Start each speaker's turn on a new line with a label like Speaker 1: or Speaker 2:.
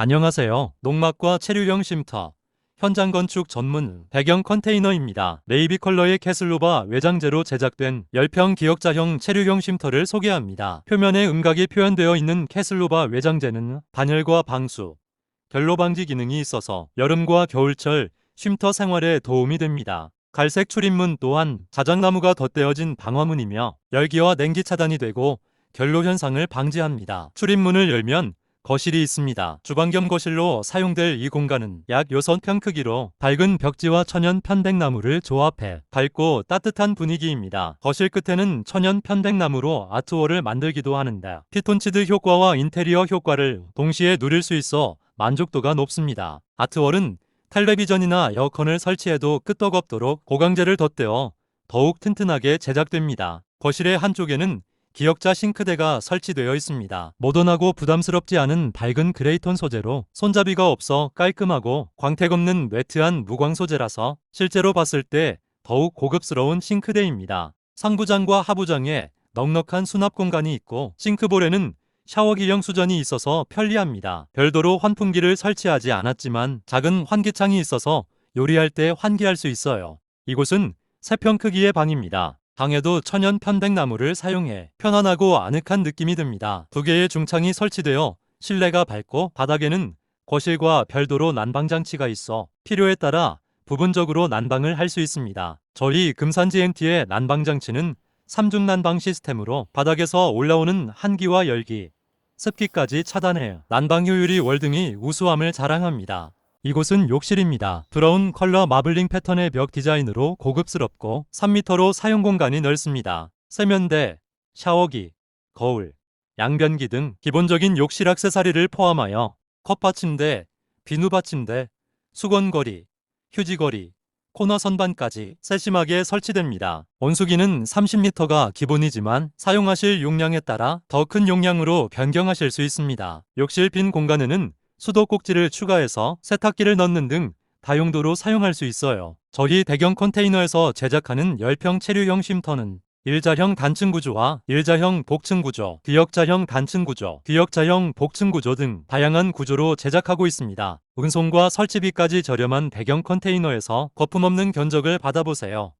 Speaker 1: 안녕하세요. 농막과 체류형 쉼터, 현장 건축 전문 배경 컨테이너입니다. 네이비 컬러의 캐슬로바 외장재로 제작된 10평 기역자형 체류형 쉼터를 소개합니다. 표면에 음각이 표현되어 있는 캐슬로바 외장재는 단열과 방수, 결로 방지 기능이 있어서 여름과 겨울철 쉼터 생활에 도움이 됩니다. 갈색 출입문 또한 자작나무가 덧대어진 방화문이며 열기와 냉기 차단이 되고 결로 현상을 방지합니다. 출입문을 열면 거실이 있습니다. 주방 겸 거실로 사용될 이 공간은 약 6평 크기로 밝은 벽지와 천연 편백나무를 조합해 밝고 따뜻한 분위기입니다. 거실 끝에는 천연 편백나무로 아트월을 만들기도 하는데 피톤치드 효과와 인테리어 효과를 동시에 누릴 수 있어 만족도가 높습니다. 아트월은 텔레비전이나 에어컨을 설치해도 끄떡없도록 고강재를 덧대어 더욱 튼튼하게 제작됩니다. 거실의 한쪽에는 기역자 싱크대가 설치되어 있습니다. 모던하고 부담스럽지 않은 밝은 그레이톤 소재로 손잡이가 없어 깔끔하고 광택 없는 매트한 무광 소재라서 실제로 봤을 때 더욱 고급스러운 싱크대입니다. 상부장과 하부장에 넉넉한 수납 공간이 있고 싱크볼에는 샤워기형 수전이 있어서 편리합니다. 별도로 환풍기를 설치하지 않았지만 작은 환기창이 있어서 요리할 때 환기할 수 있어요. 이곳은 3평 크기의 방입니다. 방에도 천연 편백나무를 사용해 편안하고 아늑한 느낌이 듭니다. 두 개의 중창이 설치되어 실내가 밝고 바닥에는 거실과 별도로 난방 장치가 있어 필요에 따라 부분적으로 난방을 할 수 있습니다. 저희 금산 GMT의 난방 장치는 3중 난방 시스템으로 바닥에서 올라오는 한기와 열기, 습기까지 차단해요. 난방 효율이 월등히 우수함을 자랑합니다. 이곳은 욕실입니다. 브라운 컬러 마블링 패턴의 벽 디자인으로 고급스럽고 3m로 사용 공간이 넓습니다. 세면대, 샤워기, 거울, 양변기 등 기본적인 욕실 액세서리를 포함하여 컵 받침대, 비누 받침대, 수건거리, 휴지거리, 코너 선반까지 세심하게 설치됩니다. 온수기는 30리터가 기본이지만 사용하실 용량에 따라 더 큰 용량으로 변경하실 수 있습니다. 욕실 빈 공간에는 수도 꼭지를 추가해서 세탁기를 넣는 등 다용도로 사용할 수 있어요. 저희 대경 컨테이너에서 제작하는 10평 체류형 쉼터는 일자형 단층 구조와 일자형 복층 구조, 기역자형 단층 구조, 기역자형 복층 구조 등 다양한 구조로 제작하고 있습니다. 운송과 설치비까지 저렴한 대경 컨테이너에서 거품 없는 견적을 받아보세요.